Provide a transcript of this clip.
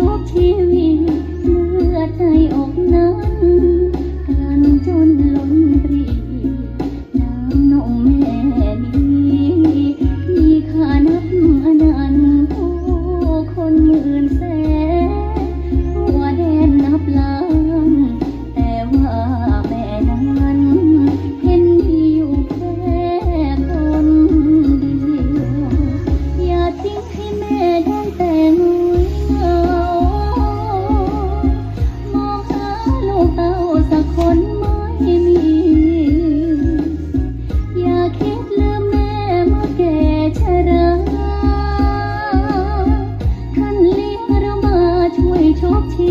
ทุกชีวิตเลือดในอกนั้นกลั่นจนล้นปรีน้ำนมแม่นี้มีค่านับอนันต์ผู้คนหมื่นแสนทั่วแดนนับล้านแต่ว่าแม่นั้นเห็นมีอยู่แค่คนเดียวอย่าทิ้งให้แม่ได้แต่ কাছে